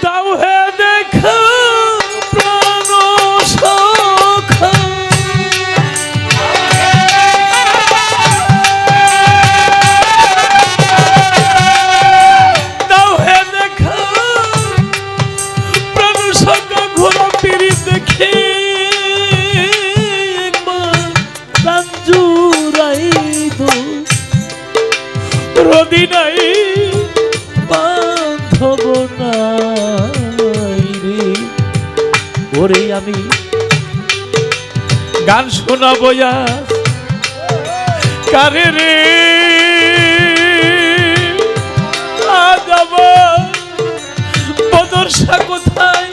Tá o rei. আমি। গান বয়া কারে রে? যাব বদর্শা কোথায়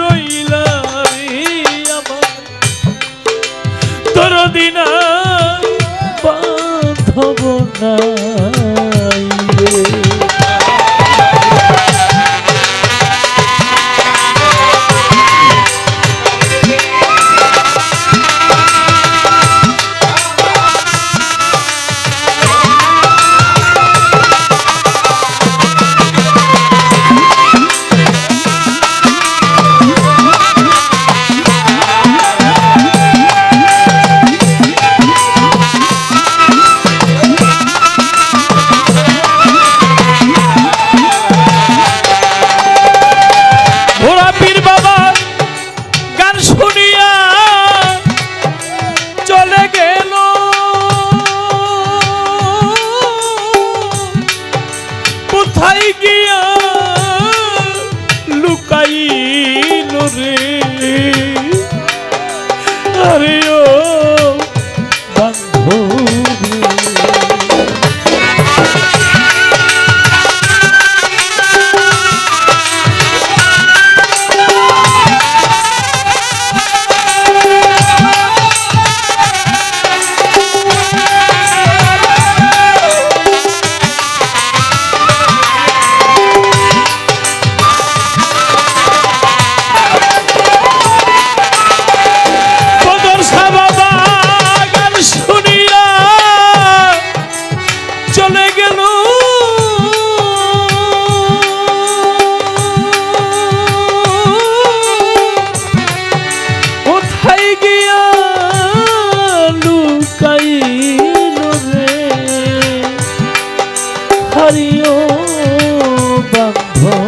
রইলামি তোর দিনা বাঁধব না। চলে গেল। কোথায় গিয়া লুকাইল রে? হারিও বান্ধব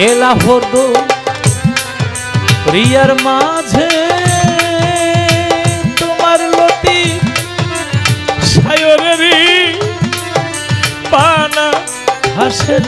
এলা হদ প্রিয়ার মাঝে তোমার লতি সায়রেরই পানা হাসে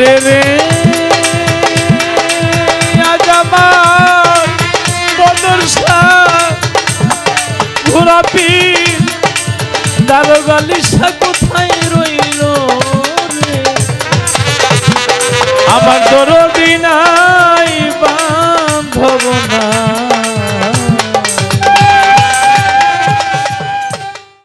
আরে রে। আজ আমার মনসা ঘোরাপি দারোগালিসা কোথায় রইল রে? আমার দরদিনা